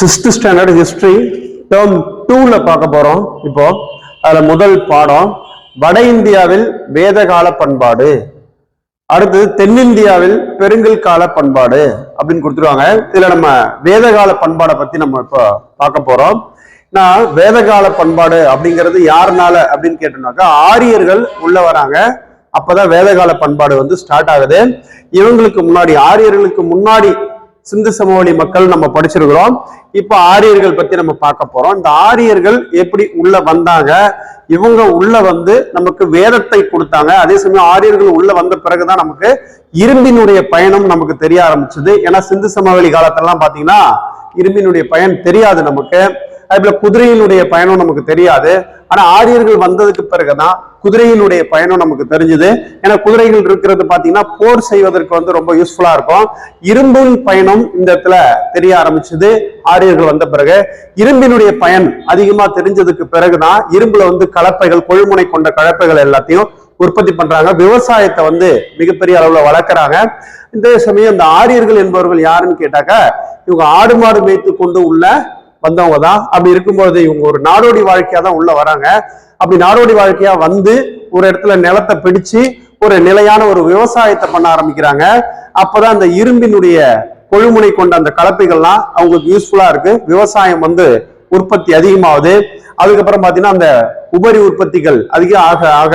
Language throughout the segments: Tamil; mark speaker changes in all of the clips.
Speaker 1: சிக்ஸ்த் ஸ்டாண்டர்ட் ஹிஸ்ட்ரி டேர்ம் டூவில் பார்க்க போகிறோம் இப்போ அதில் முதல் பாடம் வட இந்தியாவில் வேதகால பண்பாடு. அடுத்தது தென்னிந்தியாவில் பெருங்கல் கால பண்பாடு அப்படின்னு கொடுத்துருவாங்க. இதில் நம்ம வேதகால பண்பாடை பற்றி நம்ம இப்போ பார்க்க போகிறோம் நான் வேதகால பண்பாடு அப்படிங்கிறது யாருனால அப்படின்னு கேட்டோம்னாக்கா ஆரியர்கள் உள்ள வராங்க. அப்பதான் வேதகால பண்பாடு வந்து ஸ்டார்ட் ஆகுது. இவங்களுக்கு முன்னாடி ஆரியர்களுக்கு முன்னாடி சிந்து சமவெளி மக்கள் நம்ம படிச்சிருக்கிறோம். இப்போ ஆரியர்கள் பத்தி நம்ம பார்க்க போறோம். இந்த ஆரியர்கள் எப்படி உள்ள வந்தாங்க? இவங்க உள்ள வந்து நமக்கு வேதத்தை கொடுத்தாங்க. அதே சமயம் ஆரியர்கள் உள்ள வந்த பிறகுதான் நமக்கு இரும்பினுடைய பயணம் நமக்கு தெரிய ஆரம்பிச்சது. ஏன்னா சிந்து சமவெளி காலத்திலலாம் பாத்தீங்கன்னா இரும்பினுடைய பயன் தெரியாது நமக்கு. அதே போல குதிரையினுடைய பயணம் நமக்கு தெரியாது. ஆனா ஆரியர்கள் வந்ததுக்கு பிறகுதான் குதிரையினுடைய பயணம் நமக்கு தெரிஞ்சுது. ஏன்னா குதிரைகள் இருக்கிறது பாத்தீங்கன்னா போர் செய்வதற்கு வந்து ரொம்ப யூஸ்ஃபுல்லா இருக்கும். இரும்பின் பயணம் இந்த இடத்துல தெரிய ஆரம்பிச்சது. ஆரியர்கள் வந்த பிறகு இரும்பினுடைய பயன் அதிகமா தெரிஞ்சதுக்கு பிறகுதான் இரும்புல வந்து கலப்பைகள் கொள்முனை கொண்ட கலப்பைகள் எல்லாத்தையும் உற்பத்தி பண்றாங்க. விவசாயத்தை வந்து மிகப்பெரிய அளவுல வளர்க்குறாங்க. இந்த சமயம் இந்த ஆரியர்கள் என்பவர்கள் யாருன்னு கேட்டாக்க இவங்க ஆடு மாடு மேய்த்து கொண்டு உள்ள வந்தவங்க தான் அப்படி இருக்கும்பொழுது இவங்க ஒரு நாடோடி வாழ்க்கையா தான் உள்ள வராங்க. அப்படி நாடோடி வாழ்க்கையா வந்து ஒரு இடத்துல நிலத்தை பிடிச்சு ஒரு நிலையான ஒரு விவசாயத்தை பண்ண ஆரம்பிக்கிறாங்க. அப்பதான் அந்த இரும்பினுடைய கொழுமுனை கொண்ட அந்த கலப்பைகள்லாம் அவங்களுக்கு யூஸ்ஃபுல்லா இருக்கு. விவசாயம் வந்து உற்பத்தி அதிகமாகுது. அதுக்கப்புறம் பாத்தீங்கன்னா அந்த உபரி உற்பத்திகள் அதிகம் ஆக ஆக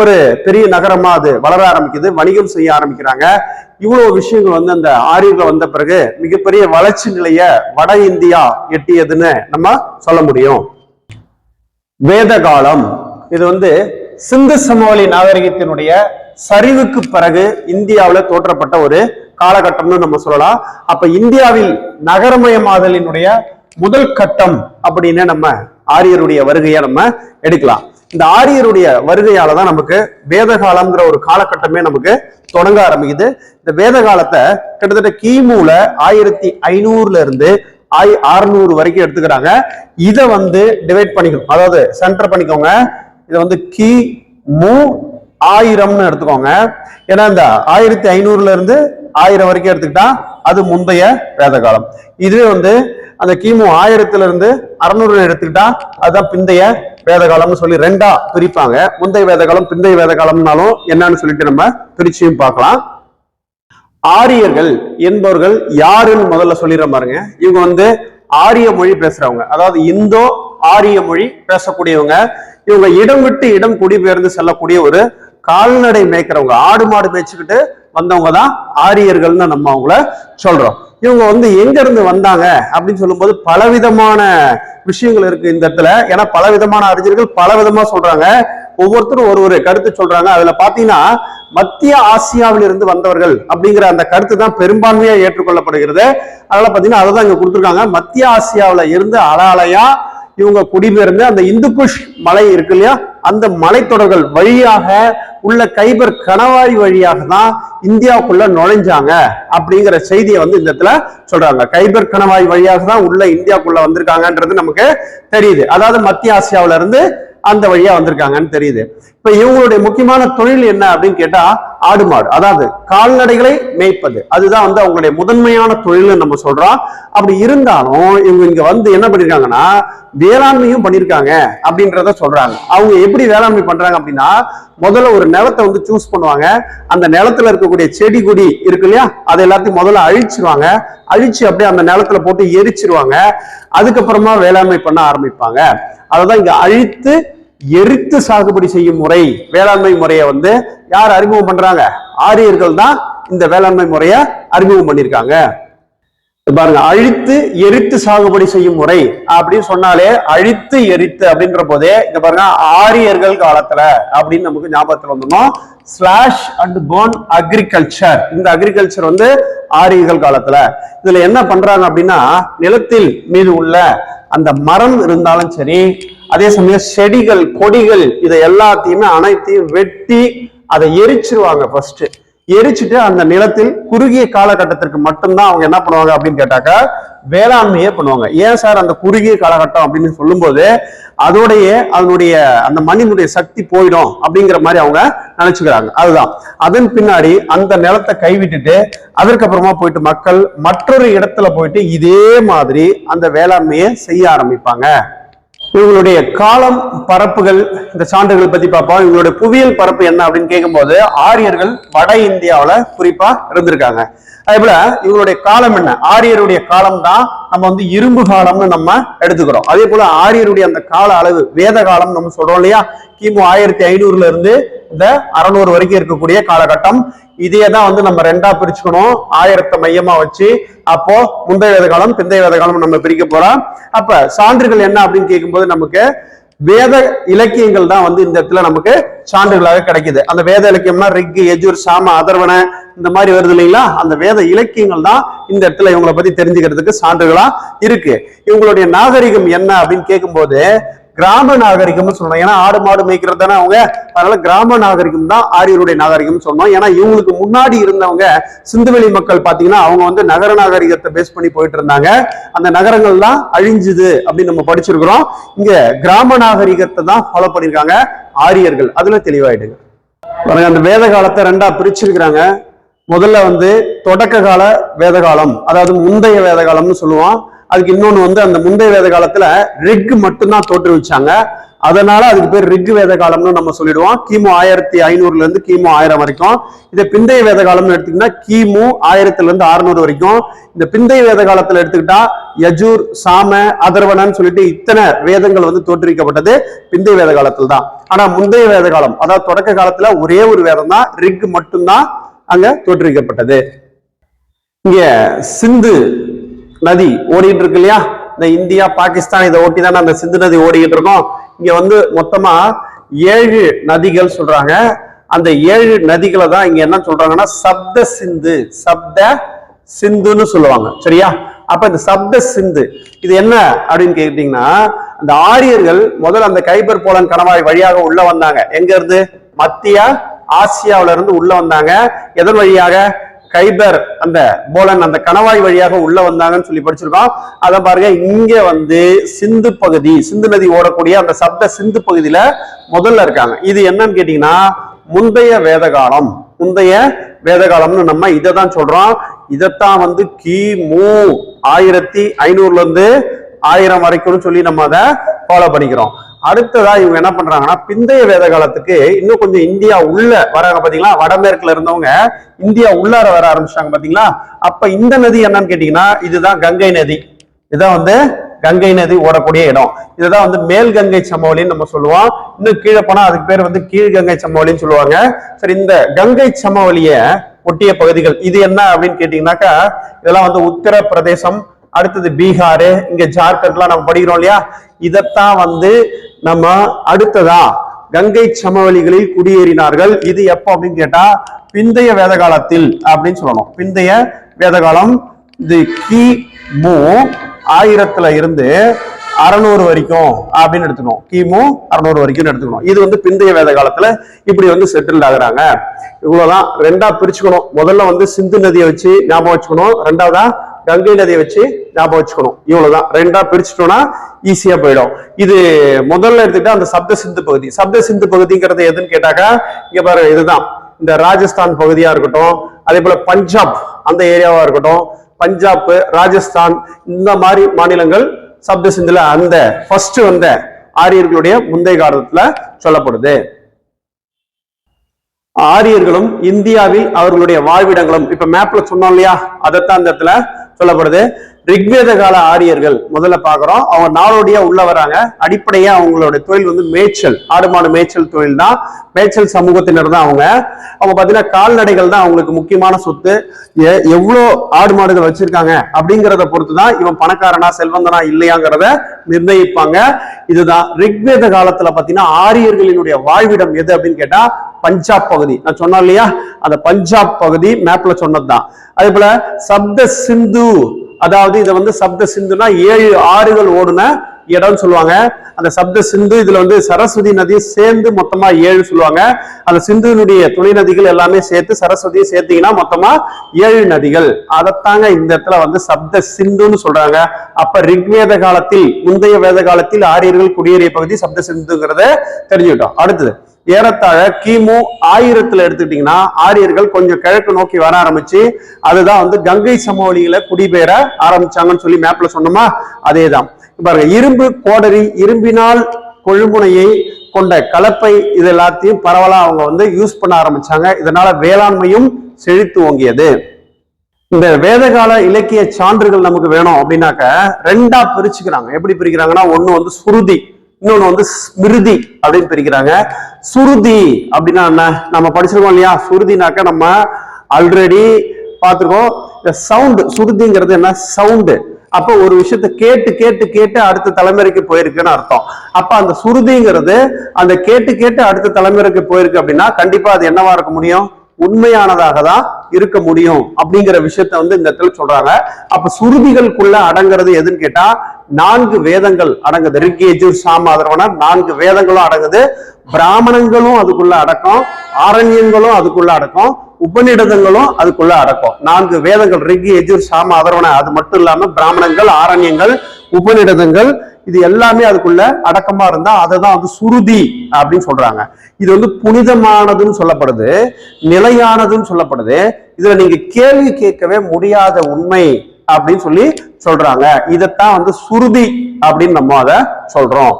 Speaker 1: ஒரு பெரிய நகரமா அது வளர ஆரம்பிக்குது வணிகம் செய்ய ஆரம்பிக்கிறாங்க. இவ்வளவு விஷயங்கள் வந்து அந்த ஆரியர்கள் வந்த பிறகு மிகப்பெரிய வளர்ச்சி நிலைய வட இந்தியா எட்டியதுன்னு நம்ம சொல்ல முடியும். வேத காலம் இது வந்து சிந்து சமவெளி நாகரிகத்தினுடைய சரிவுக்கு பிறகு இந்தியாவில் தோற்றப்பட்ட ஒரு காலகட்டம்னு நம்ம சொல்லலாம். அப்ப இந்தியாவில் நகரமயமாதலினுடைய முதல் கட்டம் அப்படின்னு நம்ம ஆரியருடைய வருகையை நம்ம எடுக்கலாம். இந்த ஆரியருடைய வருகையால தான் நமக்கு வேத காலம்ங்கிற ஒரு காலகட்டமே நமக்கு தொடங்க ஆரம்பிக்குது. இந்த வேத காலத்தை கிட்டத்தட்ட கிமுல ஆயிரத்தி ஐநூறுல இருந்து ஆய் அறுநூறு வரைக்கும் எடுத்துக்கிறாங்க. இதை வந்து டிவைட் பண்ணிக்கணும். அதாவது சென்டர் பண்ணிக்கோங்க. இதை வந்து கி மு ஆயிரம்னு எடுத்துக்கோங்க. ஏன்னா இந்த ஆயிரத்தி ஐநூறுல இருந்து ஆயிரம் வரைக்கும் எடுத்துக்கிட்டா அது முந்தைய வேத காலம் இதுவே வந்து அந்த கிமு ஆயிரத்துல இருந்து அறுநூறு எடுத்துக்கிட்டா அதுதான் பிந்தைய வேத காலம்னு சொல்லி ரெண்டா பிரிப்பாங்க. முந்தைய வேத காலம் பிந்தைய வேத காலம்னாலும் என்னன்னு சொல்லிட்டு நம்ம பிரிச்சியும் பார்க்கலாம். ஆரியர்கள் என்பவர்கள் யாருன்னு முதல்ல சொல்லிடுற பாருங்க. இவங்க வந்து ஆரிய மொழி பேசுறவங்க. அதாவது இந்தோ ஆரிய மொழி பேசக்கூடியவங்க. இவங்க இடம் விட்டு இடம் குடிபெயர்ந்து செல்லக்கூடிய ஒரு கால்நடை மேய்க்கிறவங்க. ஆடு மாடு மேய்ச்சிக்கிட்டு வந்தவங்க தான் ஆரியர்கள்னு நம்ம அவங்கள சொல்றோம். இவங்க வந்து எங்க இருந்து வந்தாங்க அப்படின்னு சொல்லும்போது பலவிதமான விஷயங்கள் இருக்கு இந்த இடத்துல. ஏன்னா பலவிதமான அறிஞர்கள் பலவிதமா சொல்றாங்க. ஒவ்வொருத்தரும் ஒரு ஒரு கருத்து சொல்றாங்க. அதுல பாத்தீங்கன்னா மத்திய ஆசியாவில் இருந்து வந்தவர்கள் அப்படிங்கிற அந்த கருத்து தான் பெரும்பான்மையா ஏற்றுக்கொள்ளப்படுகிறது. அதனால பாத்தீங்கன்னா அதை தான் இங்க கொடுத்துருக்காங்க. மத்திய ஆசியாவில இருந்து அலாலையா இவங்க குடிபெயர்ந்து அந்த இந்துக்குஷ் மலை இருக்கு இல்லையா? அந்த மலைத்தொடர்கள் வழியாக உள்ள கைபர் கணவாய் வழியாக தான் இந்தியாவுக்குள்ள நுழைஞ்சாங்க அப்படிங்கிற செய்தியை வந்து இந்த இடத்துல சொல்றாங்க. கைபர் கணவாய் வழியாக தான் உள்ள இந்தியாவுக்குள்ள வந்திருக்காங்கன்றது நமக்கு தெரியுது. அதாவது மத்திய ஆசியாவில இருந்து அந்த வழியா வந்திருக்காங்கன்னு தெரியுது. இப்ப இவங்களுடைய முக்கியமான தொழில் என்ன அப்படின்னு கேட்டா ஆடு மாடு. அதாவது கால்நடைகளை மேய்ப்பது. அதுதான் வந்து அவங்களுடைய முதன்மையான தொழில்னு நம்ம சொல்றோம். அப்படி இருந்தாலும் இவங்க இங்க வந்து என்ன பண்ணிருக்காங்கன்னா வேளாண்மையும் பண்ணிருக்காங்க அப்படின்றத சொல்றாங்க. அவங்க எப்படி வேளாண்மை பண்றாங்க அப்படின்னா முதல்ல ஒரு நிலத்தை வந்து சூஸ் பண்ணுவாங்க. அந்த நிலத்துல இருக்கக்கூடிய செடி கொடி இருக்கு இல்லையா? அதை எல்லாத்தையும் முதல்ல அழிச்சிருவாங்க. அழிச்சு அப்படியே அந்த நிலத்துல போட்டு எரிச்சிருவாங்க. அதுக்கப்புறமா வேளாண்மை பண்ண ஆரம்பிப்பாங்க. அததான் இங்க அழித்து எரித்து சாகுபடி செய்யும் முறை வேளாண்மை முறையை வந்து யார் அறிமுகம் பண்றாங்க? ஆரியர்கள் தான் இந்த வேளாண்மை முறைய அறிமுகம் பண்ணியிருக்காங்க. பாருங்க அழித்து எரித்து சாகுபடி செய்யும் முறை அப்படின்னு சொன்னாலே அழித்து எரித்து அப்படின்ற போதே இந்த பாருங்க ஆரியர்கள் காலத்துல அப்படின்னு நமக்கு ஞாபகத்துல வந்துடும் ஸ்லாஷ் அண்ட் போன் அக்ரிகல்ச்சர் இந்த அக்ரிகல்ச்சர் வந்து ஆரியர்கள் காலத்துல. இதுல என்ன பண்றாங்க அப்படின்னா நிலத்தில் மீது உள்ள அந்த மரம் இருந்தாலும் சரி அதே சமயம் செடிகள் கொடிகள் இதை எல்லாத்தையுமே அனைத்தையும் வெட்டி அதை எரிச்சிருவாங்க ஃபர்ஸ்ட் எரிச்சுட்டு அந்த நிலத்தில் குறுகிய காலகட்டத்திற்கு மட்டும்தான் அவங்க என்ன பண்ணுவாங்க அப்படின்னு கேட்டாக்கா வேளாண்மையே பண்ணுவாங்க. ஏன் சார் அந்த குறுகிய காலகட்டம் அப்படின்னு சொல்லும்போது அதோடைய அதனுடைய அந்த மண்ணினுடைய சக்தி போயிடும் அப்படிங்கிற மாதிரி அவங்க நினைச்சுக்கிறாங்க. அதுதான். அதன் பின்னாடி அந்த நிலத்தை கைவிட்டுட்டு அதற்கப்புறமா போயிட்டு மக்கள் மற்றொரு இடத்துல போயிட்டு இதே மாதிரி அந்த வேளாண்மையை செய்ய ஆரம்பிப்பாங்க. இவங்களுடைய காலம் பரப்புகள் இந்த சான்றுகள் பத்தி பார்ப்போம். இவங்களுடைய புவியியல் பரப்பு என்ன அப்படின்னு கேட்கும்போது ஆரியர்கள் வட இந்தியாவில் குறிப்பா இருந்திருக்காங்க. அதே போல இவங்களுடைய காலம் என்ன? ஆரியருடைய காலம் தான் நம்ம வந்து இரும்பு காலம்னு நம்ம எடுத்துக்கிறோம். அதே போல ஆரியருடைய அந்த கால அளவு வேத காலம் நம்ம சொல்றோம் இல்லையா? கிமு ஆயிரத்தி ஐநூறுல இருந்து இந்த அறநூறு வரைக்கும் இருக்கக்கூடிய காலகட்டம். இதையே தான் வந்து நம்ம ரெண்டா பிரிச்சுக்கணும். ஆயிரத்தை மையமா வச்சு அப்போ முந்தைய வேத காலம் பிந்தைய வேத காலம் நம்ம பிரிக்க போறோம். அப்ப சான்றுகள் என்ன அப்படின்னு கேட்கும்போது நமக்கு வேத இலக்கியங்கள் தான் வந்து இந்த இடத்துல நமக்கு சான்றுகளாக கிடைக்குது. அந்த வேத இலக்கியம்னா ரிக்கு எஜூர் சாம அதர்வன இந்த மாதிரி வருது இல்லைங்களா? அந்த வேத இலக்கியங்கள் தான் இந்த இடத்துல இவங்களை பத்தி தெரிஞ்சுக்கிறதுக்கு சான்றுகளா இருக்கு. இவங்களுடைய நாகரிகம் என்ன அப்படின்னு கேட்கும்போது கிராம நாகரிகம்னு சொல்லணும். ஏன்னா ஆடு மாடு மேய்க்கிறது தானே அவங்க. அதனால கிராம நாகரிகம் தான் ஆரியருடைய நாகரிகம்னு சொன்னோம். ஏன்னா இவங்களுக்கு முன்னாடி இருந்தவங்க சிந்துவெளி மக்கள் பாத்தீங்கன்னா அவங்க வந்து நகர நாகரிகத்தை பேஸ் பண்ணி போயிட்டு இருந்தாங்க. அந்த நகரங்கள்லாம் அழிஞ்சுது அப்படின்னு நம்ம படிச்சிருக்கிறோம். இங்க கிராம நாகரிகத்தை தான் ஃபாலோ பண்ணியிருக்காங்க ஆரியர்கள். அதுல தெளிவாயிடுங்க. பாருங்க அந்த வேத காலத்தை ரெண்டா பிரிச்சிருக்கிறாங்க. முதல்ல வந்து தொடக்க கால வேதகாலம் அதாவது முந்தைய வேதகாலம்னு சொல்லுவோம். அதுக்கு இன்னொன்று வந்து அந்த முந்தைய வேத காலத்தில் ரிக் மட்டும்தான் தோற்றுவிச்சாங்க. அதனால அதுக்கு பேர் ரிக் வேத காலம்னு நம்ம சொல்லிடுவோம். கிமு ஆயிரத்தி ஐநூறுல இருந்து கிமு ஆயிரம் வரைக்கும். இதை பிந்தைய வேத காலம்னு எடுத்தீங்கன்னா கிமு ஆயிரத்துல இருந்து அறுநூறு வரைக்கும். இந்த பிந்தைய வேத காலத்துல எடுத்துக்கிட்டா யஜூர் சாம அதர்வனன்னு சொல்லிட்டு இத்தனை வேதங்கள் வந்து தோற்றுவிக்கப்பட்டது பிந்தைய வேத காலத்துல தான் ஆனா முந்தைய வேத காலம் அதாவது தொடக்க காலத்துல ஒரே ஒரு வேதம் தான் ரிக் மட்டும்தான் அங்க தோற்றுவிக்கப்பட்டது. இங்க சிந்து நதி ஓடிட்டு இருக்கு இல்லையா இந்த இந்தியா பாகிஸ்தான் இதை ஒட்டி தானே அந்த சிந்து நதி ஓடிக்கிட்டு இருக்கோம் இங்க வந்து மொத்தமா ஏழு நதிகள் சொல்றாங்க. அந்த ஏழு நதிகளை தான் இங்க என்ன சொல்றாங்கன்னா சப்த சிந்து சப்த சிந்துன்னு சொல்லுவாங்க. சரியா? அப்ப இந்த சப்த சிந்து இது என்ன அப்படின்னு கேட்டீங்கன்னா அந்த ஆரியர்கள் முதல்ல அந்த கைபர் போலன் கணவாய் வழியாக உள்ள வந்தாங்க. எங்க இருந்து? மத்திய ஆசியாவில இருந்து உள்ள வந்தாங்க. எதன் வழியாக? கைபர் அந்த போலன் அந்த கணவாய் வழியாக உள்ள வந்தாங்கன்னு சொல்லி படிச்சிருக்கோம். அதை பாருங்க இங்க வந்து சிந்து பகுதி சிந்து நதி ஓடக்கூடிய அந்த சப்த சிந்து பகுதியில முதல்ல இருக்காங்க. இது என்னன்னு கேட்டீங்கன்னா முந்தைய வேத காலம் முந்தைய வேத காலம்னு நம்ம இதை தான் சொல்றோம். இதைத்தான் வந்து கிமு ஆயிரத்தி ஐநூறுல இருந்து ஆயிரம் வரைக்கும்னு சொல்லி நம்ம அதை ஃபாலோ பண்ணிக்கிறோம். அடுத்ததா இவங்க என்ன பண்றாங்கன்னா பிந்தைய வேத காலத்துக்கு இன்னும் கொஞ்சம் இந்தியா உள்ள வராங்க பாத்தீங்களா? வடமேற்குல இருந்தவங்க இந்தியா உள்ளார வர ஆரம்பிச்சிட்டாங்க பாத்தீங்களா? அப்ப இந்த நதி என்னன்னு கேட்டீங்கன்னா இதுதான் கங்கை நதி. இதுதான் வந்து கங்கை நதி ஓடக்கூடிய இடம். இதுதான் வந்து மேல் கங்கை சமவெளின்னு நம்ம சொல்லுவோம். இன்னும் கீழே போனா அதுக்கு பேர் வந்து கீழ் கங்கை சமவெளின்னு சொல்லுவாங்க. சரி இந்த கங்கை சமவெளிய ஒட்டிய பகுதிகள் இது என்ன அப்படின்னு கேட்டீங்கன்னாக்கா இதெல்லாம் வந்து உத்தரப்பிரதேசம் அடுத்தது பீகாரு இங்க ஜார்க்கண்ட்லாம் நம்ம படிக்கிறோம் இல்லையா? இதைத்தான் வந்து நம்ம அடுத்ததா கங்கை சமவெளிகளில் குடியேறினார்கள். இது எப்போ அப்படின்னு கேட்டா பிந்தைய வேத காலத்தில் அப்படின்னு சொல்லணும். பிந்தைய வேத காலம் இது கி மு ஆயிரத்துல இருந்து அறநூறு வரைக்கும் அப்படின்னு எடுத்துக்கணும். கிமு அறநூறு வரைக்கும் எடுத்துக்கணும். இது வந்து பிந்தைய வேத காலத்துல இப்படி வந்து செட்டில் ஆகுறாங்க. இவ்வளவுதான். ரெண்டா பிரிச்சுக்கணும். முதல்ல வந்து சிந்து நதியை வச்சு ஞாபகம் வச்சுக்கணும். ரெண்டாவதா கங்கை நதியை வச்சு ஞாபகம் வச்சுக்கணும். இவ்வளவுதான். ரெண்டா பிரிச்சுட்டோம்னா ஈஸியா போயிடும். இது முதல்ல எடுத்துக்கிட்டா அந்த சப்த சிந்து பகுதி. சப்த சிந்து பகுதிங்கிறது எதுன்னு கேட்டாக்கா இங்க பாரு இதுதான். இந்த ராஜஸ்தான் பகுதியா இருக்கட்டும் அதே போல பஞ்சாப் அந்த ஏரியாவா இருக்கட்டும் பஞ்சாப் ராஜஸ்தான் இந்த மாதிரி மாநிலங்கள் சப்த சிந்துல அந்த ஃபர்ஸ்ட் வந்த ஆரியர்களுடைய முந்தைய காலத்துல சொல்லப்படுது. ஆரியர்களும் இந்தியாவில் அவர்களுடைய வாழ்விடங்களும் இப்ப மேப்ல சொன்னோம் இல்லையா? அதைத்தான் அந்த இடத்துல சொல்லப்படுது. ரிக்வேத கால ஆரியர்கள் முதல்ல பாக்குறோம் அவங்க நாளோடியா உள்ள வராங்க. அடிப்படையா அவங்களோட தொழில் வந்து மேய்ச்சல். ஆடு மாடு மேய்ச்சல் தொழில் தான். மேய்ச்சல் சமூகத்தினர் தான் அவங்க. அவங்க பாத்தீங்கன்னா கால்நடைகள் தான் அவங்களுக்கு முக்கியமான சொத்து. எவ்வளோ ஆடு மாடுகள் வச்சிருக்காங்க அப்படிங்கிறத பொறுத்து தான் இவன் பணக்காரனா செல்வந்தனா இல்லையாங்கிறத நிர்ணயிப்பாங்க. இதுதான் ரிக்வேத காலத்துல பாத்தீங்கன்னா ஆரியர்களினுடைய வாழ்விடம் எது அப்படின்னு கேட்டா பஞ்சாப் பகுதி. நான் சொன்னேன் இல்லையா? அந்த பஞ்சாப் பகுதி மேப்ல சொன்னதுதான். அதே போல சப்த சிந்து அதாவது இதை வந்து சப்த சிந்துனா ஏழு ஆறுகள் ஓடுன இடம்னு சொல்லுவாங்க. அந்த சப்த சிந்து இதுல வந்து சரஸ்வதி நதி சேர்ந்து மொத்தமா ஏழு சொல்லுவாங்க. அந்த சிந்துனுடைய துணை நதிகள் எல்லாமே சேர்த்து சரஸ்வதியை சேர்த்தீங்கன்னா மொத்தமா ஏழு நதிகள். அதைத்தாங்க இந்த இடத்துல வந்து சப்த சிந்துன்னு சொல்றாங்க. அப்ப ரிக்வேத காலத்தில் முந்தைய வேத காலத்தில் ஆரியர்கள் குடியேறிய பகுதி சப்த சிந்துங்கிறத தெரிஞ்சுக்கிட்டோம். அடுத்தது ஏறத்தாழ கிமு ஆயிரத்துல எடுத்துக்கிட்டீங்கன்னா ஆரியர்கள் கொஞ்சம் கிழக்கு நோக்கி வர ஆரம்பிச்சு அதுதான் வந்து கங்கை சமவெளியில குடிபெயர ஆரம்பிச்சாங்கன்னு சொல்லி மேப்ல சொன்னோமா? அதேதான். பாருங்க இரும்பு கோடரி இரும்பினால் கொழுமுனையை கொண்ட கலப்பை இது எல்லாத்தையும் பரவலா அவங்க வந்து யூஸ் பண்ண ஆரம்பிச்சாங்க. இதனால வேளாண்மையும் செழித்து ஓங்கியது. இந்த வேதகால இலக்கிய சான்றுகள் நமக்கு வேணும் அப்படின்னாக்க ரெண்டா பிரிச்சுக்கிறாங்க. எப்படி பிரிக்கிறாங்கன்னா ஒண்ணு வந்து சுருதி. இன்னொன்னு வந்து ஸ்மிருதி அப்படின்னு பிரிக்கிறாங்க. சுருதி அப்படின்னா என்ன? நம்ம படிச்சிருக்கோம் இல்லையா? சுருதினாக்க நம்ம ஆல்ரெடி பார்த்துருக்கோம். இந்த சவுண்ட் சுருதிங்கிறது என்ன? சவுண்டு அப்ப ஒரு விஷயத்த கேட்டு கேட்டு கேட்டு அடுத்த தலைமுறைக்கு போயிருக்குன்னு அர்த்தம். அப்ப அந்த சுருதிங்கிறது அந்த கேட்டு கேட்டு அடுத்த தலைமுறைக்கு போயிருக்கு அப்படின்னா கண்டிப்பா அது என்னவா இருக்க முடியும்? உண்மையானதாக தான் இருக்க முடியும் அப்படிங்கிற விஷயத்த வந்து இந்த இடத்துல சொல்றாங்க. அப்ப சுருதிகளுக்குள்ள அடங்குறது எதுன்னு கேட்டா நான்கு வேதங்கள் அடங்குது. ரிக்கேஜூர் சாம அதர்வன நான்கு வேதங்களும் அடங்குது. பிராமணங்களும் அதுக்குள்ள அடக்கம். ஆரண்யங்களும் அதுக்குள்ள அடக்கம். உபநிடதங்களும் அதுக்குள்ள அடக்கம். நான்கு வேதங்கள் ரிக்கி எஜூர் சாம அதர்வன அது மட்டும் இல்லாம பிராமணங்கள் ஆரண்யங்கள் உபநிடதங்கள் இது எல்லாமே அதுக்குள்ள அடக்கமா இருந்தா அதை தான் வந்து சுருதி அப்படின்னு சொல்றாங்க. இது வந்து புனிதமானதுன்னு சொல்லப்படுது. நிலையானதுன்னு சொல்லப்படுது. இதுல நீங்க கேள்வி கேட்கவே முடியாத உண்மை அப்படின்னு சொல்லி சொல்றாங்க. இதைத்தான் வந்து சுருதி அப்படின்னு நம்ம அதை சொல்றோம்.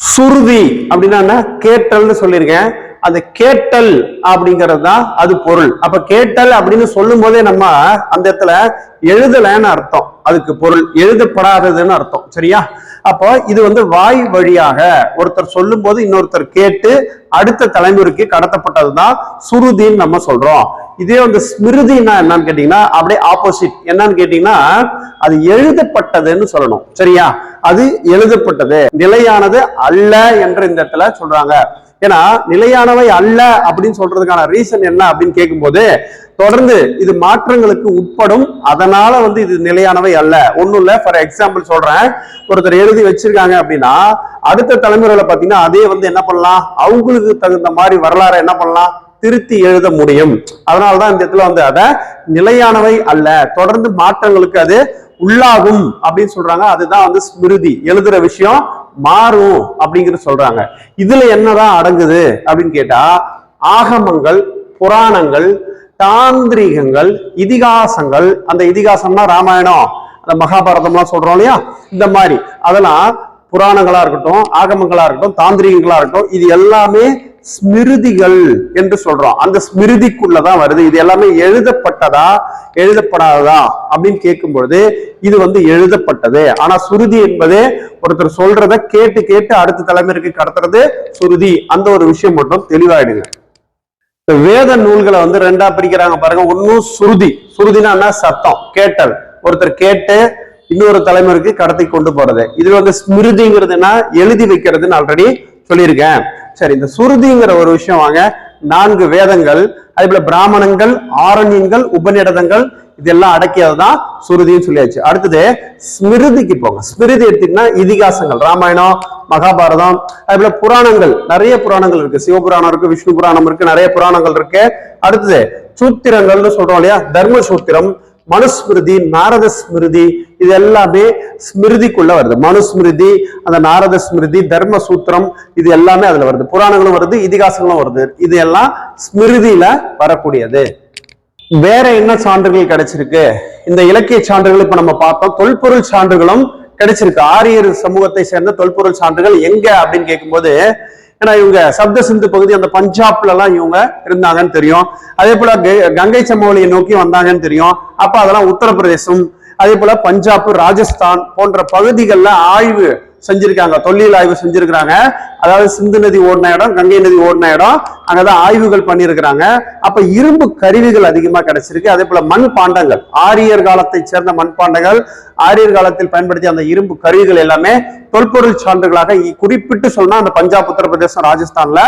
Speaker 1: சுருதி அப்படின்னா என்ன? கேட்டல்னு சொல்லியிருக்கேன். அந்த கேட்டல் அப்படிங்கிறது தான் அது பொருள். அப்ப கேட்டல் அப்படின்னு சொல்லும் போதே நம்ம அந்த இடத்துல எழுதலைன்னு அர்த்தம். அதுக்கு பொருள். எழுதப்படாததுன்னு அர்த்தம். சரியா? அப்போ இது வந்து வாய் வழியாக ஒருத்தர் சொல்லும் போது இன்னொருத்தர் கேட்டு அடுத்த தலைமுறைக்கு கடத்தப்பட்டது தான் சுருதின்னு நம்ம சொல்றோம். இதே வந்து ஸ்மிருதினா என்னன்னு கேட்டீங்கன்னா அப்படியே ஆப்போசிட் என்னன்னு கேட்டீங்கன்னா அது எழுதப்பட்டதுன்னு சொல்லணும். சரியா? அது எழுதப்பட்டது. நிலையானது அல்ல என்று இந்த இடத்துல சொல்றாங்க. ஏன்னா நிலையானவை அல்ல அப்படின்னு சொல்றதுக்கான ரீசன் என்ன அப்படின்னு கேட்கும்போது தொடர்ந்து இது மாற்றங்களுக்கு உட்படும் அதனால வந்து இது நிலையானவை அல்ல. ஒன்றும் இல்ல. ஃபார் எக்ஸாம்பிள் சொல்றேன். ஒருத்தர் எழுதி வச்சிருக்காங்க அப்படின்னா அடுத்த தலைமுறையில பாத்தீங்கன்னா அதே வந்து என்ன பண்ணலாம்? அவங்களுக்கு தகுந்த மாதிரி வரலாறு என்ன பண்ணலாம்? திருத்தி எழுத முடியும். அதனாலதான் இந்த இடத்துல வந்து அதை நிலையானவை அல்ல. தொடர்ந்து மாற்றங்களுக்கு அது உள்ளாகும் அப்படின்னு சொல்றாங்க. அதுதான் வந்து ஸ்மிருதி. எழுதுற விஷயம் மாறும் அப்படிங்கிறது சொல்றாங்க. இதுல என்னதான் அடங்குது அப்படின்னு கேட்டா ஆகமங்கள் புராணங்கள் தாந்திரிகங்கள் இதிகாசங்கள் அந்த இதிகாசம்னா ராமாயணம் அந்த மகாபாரதம்லாம் சொல்றோம் இல்லையா? இந்த மாதிரி. அதெல்லாம் புராணங்களா இருக்கட்டும் ஆகமங்களா இருக்கட்டும் தாந்திரிகங்களா இருக்கட்டும் இது எல்லாமே ஸ்மிருதிகள் என்று சொல்றோம். அந்த ஸ்மிருதிக்குள்ளதான் வருது. இது எல்லாமே எழுதப்பட்டதா எழுதப்படாததா அப்படின்னு கேட்கும் பொழுது இது வந்து எழுதப்பட்டது. ஆனா சுருதி என்பது ஒருத்தர் சொல்றத கேட்டு கேட்டு அடுத்த தலைமுறைக்கு கடத்துறது சுருதி. அந்த ஒரு விஷயம் மட்டும் தெளிவாயிடுங்க இந்த வேத நூல்களை வந்து ரெண்டா பிரிக்கிறாங்க பாருங்க. ஒன்னும் சுருதி. சுருதினா சத்தம் கேட்டல். ஒருத்தர் கேட்டு இன்னொரு தலைமுறைக்கு கடத்தி கொண்டு போறது. இது வந்து ஸ்மிருதிங்கிறதுனா எழுதி வைக்கிறதுன்னு ஆல்ரெடி சொல்லியிருக்கேன். சரி இந்த சுருதிங்கிற ஒரு விஷயம் வாங்க. நான்கு வேதங்கள் அதே போல பிராமணங்கள் ஆரண்யங்கள் உபநிடதங்கள் இதெல்லாம் அடக்கியதுதான் சுருதின்னு சொல்லியாச்சு. அடுத்தது ஸ்மிருதிக்கு போங்க. ஸ்மிருதி எடுத்தீங்கன்னா இதிகாசங்கள் ராமாயணம் மகாபாரதம் அதே போல புராணங்கள் நிறைய புராணங்கள் இருக்கு. சிவபுராணம் இருக்கு விஷ்ணு புராணம் இருக்கு நிறைய புராணங்கள் இருக்கு. அடுத்தது சூத்திரங்கள்னு சொல்றோம் இல்லையா? தர்ம சூத்திரம் மனுஸ்மிருதி நாரத ஸ்மிருதி இது எல்லாமே ஸ்மிருதிக்குள்ள வருது. மனுஸ்மிருதி அந்த நாரத ஸ்மிருதி தர்ம சூத்திரம் இது எல்லாமே அதுல வருது. புராணங்களும் வருது இதிகாசங்களும் வருது. இது எல்லாம் ஸ்மிருதியில வரக்கூடியது. வேற என்ன சான்றுகள் கிடைச்சிருக்கு? இந்த இலக்கிய சான்றுகள் இப்ப நம்ம பார்த்தோம். தொல்பொருள் சான்றுகளும் கிடைச்சிருக்கு. ஆரியர் சமூகத்தை சேர்ந்த தொல்பொருள் சான்றுகள் எங்க அப்படின்னு கேட்கும்போது ஏன்னா இவங்க சப்த சிந்து பகுதி அந்த பஞ்சாப்ல எல்லாம் இவங்க இருந்தாங்கன்னு தெரியும். அதே போல கங்கை சமவெளியை நோக்கி வந்தாங்கன்னு தெரியும். அப்ப அதெல்லாம் உத்தரப்பிரதேசம் அதே போல பஞ்சாப் ராஜஸ்தான் போன்ற பகுதிகளில் ஆய்வு செஞ்சிருக்காங்க. தொல்லியல் ஆய்வு செஞ்சிருக்கிறாங்க. அதாவது சிந்து நதி ஓடின இடம் கங்கை நதி ஓடின இடம் அங்கதான் ஆய்வுகள் பண்ணியிருக்கிறாங்க அப்ப இரும்பு கருவிகள் அதிகமா கிடைச்சிருக்கு. அதே போல மண் பாண்டங்கள் ஆரியர் காலத்தை சேர்ந்த மண் பாண்டங்கள் ஆரியர் காலத்தில் பயன்படுத்திய அந்த இரும்பு கருவிகள் எல்லாமே தொல்பொருள் சான்றுகளாக குறிப்பிட்டு சொன்னா அந்த பஞ்சாப் உத்தரப்பிரதேசம் ராஜஸ்தான்ல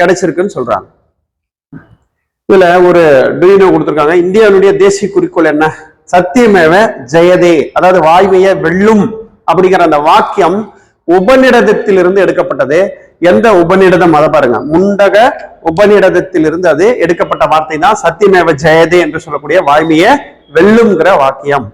Speaker 1: கிடைச்சிருக்குன்னு சொல்றாங்க. இதுல ஒரு டூயினோ கொடுத்துருக்காங்க. இந்தியாவுடைய தேசிய குறிக்கோள் என்ன? சத்தியமேவ ஜெயதே. அதாவது வாய்மைய வெல்லும் அப்படிங்கிற அந்த வாக்கியம் உபநிடதத்திலிருந்து எடுக்கப்பட்டது. எந்த உபநிடதம்? அதை பாருங்க. முண்டக உபநிடதத்திலிருந்து அது எடுக்கப்பட்ட வார்த்தை தான் சத்தியமேவ ஜெயதே என்று சொல்லக்கூடிய வாய்மையை வெல்லுங்கிற வாக்கியம்.